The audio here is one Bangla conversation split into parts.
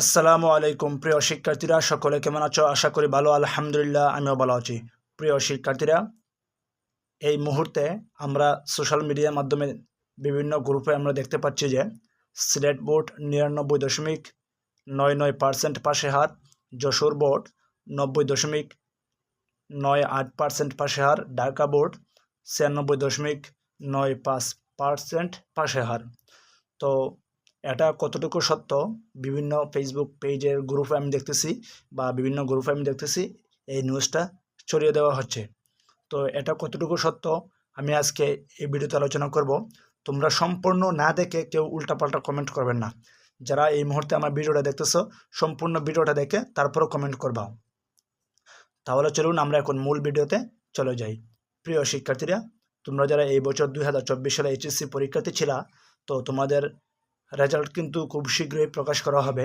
আসসালামু আলাইকুম, প্রিয় শিক্ষার্থীরা, সকলে কেমন আছো? আশা করি ভালো, আলহামদুলিল্লাহ, আমিও ভালো আছি। প্রিয় শিক্ষার্থীরা, এই মুহূর্তে আমরা সোশ্যাল মিডিয়ার মাধ্যমে বিভিন্ন গ্রুপে আমরা দেখতে পাচ্ছি যে সিলেট বোর্ড নিরানব্বই দশমিক নয় নয় পার্সেন্ট পাশে হার, যশোর বোর্ড নব্বই দশমিক নয় আট পার্সেন্ট পাশে হার, ঢাকা বোর্ড ছিয়ানব্বই দশমিক নয় পাঁচ পার্সেন্ট পাশে হার। তো এটা কতটুকু সত্য? বিভিন্ন ফেসবুক পেজের গ্রুপে আমি দেখতেছি বা বিভিন্ন গ্রুপে আমি দেখতেছি এই নিউজটা ছড়িয়ে দেওয়া হচ্ছে। তো এটা কতটুকু সত্য? আমি আজকে এই ভিডিওতে আলোচনা করব। তোমরা সম্পূর্ণ না দেখে কেউ উল্টাপাল্টা কমেন্ট করবেন না। যারা এই মুহূর্তে আমার ভিডিওটা দেখতেছো, সম্পূর্ণ ভিডিওটা দেখে তারপরও কমেন্ট করবা। তাহলে চলুন আমরা এখন মূল ভিডিওতে চলে যাই। প্রিয় শিক্ষার্থীরা, তোমরা যারা এই বছর দুই হাজার চব্বিশ সালে এইচএসসি পরীক্ষার্থী ছিলা, তো তোমাদের রেজাল্ট কিন্তু খুব শীঘ্রই প্রকাশ করা হবে।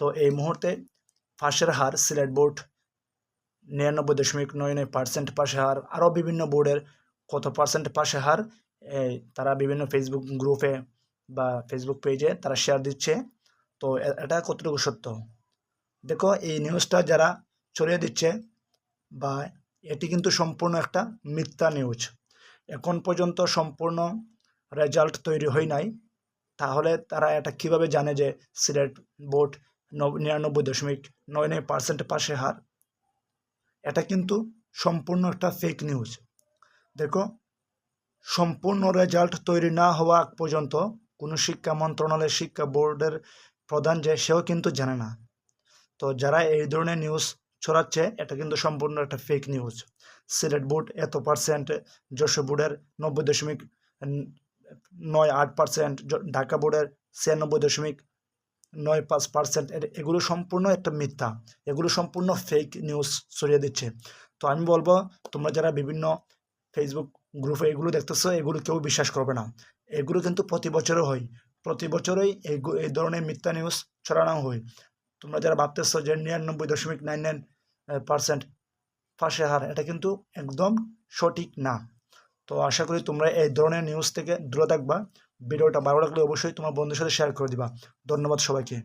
তো এই মুহূর্তে ফাঁসের হার সিলেট বোর্ড নিরানব্বই দশমিক নয় নয় পার্সেন্ট পাশে হার, আরও বিভিন্ন বোর্ডের কত পার্সেন্ট পাশে হার তারা বিভিন্ন ফেসবুক গ্রুপে বা ফেসবুক পেজে তারা শেয়ার দিচ্ছে। তো এটা কতটুকু সত্য? দেখো, এই নিউজটা যারা ছড়িয়ে দিচ্ছে বা এটি কিন্তু সম্পূর্ণ একটা মিথ্যা নিউজ এখন পর্যন্ত সম্পূর্ণ রেজাল্ট তৈরি হয় নাই। তাহলে তারা এটা কীভাবে জানে যে সিলেট বোর্ড নব- নিরানব্বই দশমিক নয় নয় পার্সেন্ট পাশে হার? এটা কিন্তু সম্পূর্ণ একটা ফেক নিউজ দেখো, সম্পূর্ণ রেজাল্ট তৈরি না হওয়া আগ পর্যন্ত কোনো শিক্ষা মন্ত্রণালয়, শিক্ষা বোর্ডের প্রধান যে, সেও কিন্তু জানে না। তো যারা এই ধরনের নিউজ ছড়াচ্ছে, এটা কিন্তু সম্পূর্ণ একটা ফেক নিউজ সিলেট বোর্ড এত পার্সেন্ট যশোর বোর্ডের নব্বই দশমিক নয় আট পার্সেন্ট ঢাকা বোর্ডের ছিয়ানব্বই দশমিক নয় পাঁচ পার্সেন্ট এগুলো সম্পূর্ণ একটা মিথ্যা। এগুলো সম্পূর্ণ ফেক নিউজ ছড়িয়ে দিচ্ছে। তো আমি বলব, তোমরা যারা বিভিন্ন ফেসবুক গ্রুপে এগুলো দেখতেছো, এগুলো কেউ বিশ্বাস করবে না। এগুলো কিন্তু প্রতি বছরও হয়। প্রতি বছরই এই এই ধরনের মিথ্যা নিউজ ছড়ানো হয়। তোমরা যারা ভাবতেছো যে নিরানব্বই দশমিক নাইন নাইন পার্সেন্ট ফাঁসে হার, এটা কিন্তু একদম সঠিক না। তো আশা করি তোমরা এই ধরনের নিউজ থেকে দূরে থাকবা। ভিডিওটা ভালো লাগলে অবশ্যই তোমার বন্ধুর সাথে শেয়ার করে দিবা। ধন্যবাদ সবাইকে।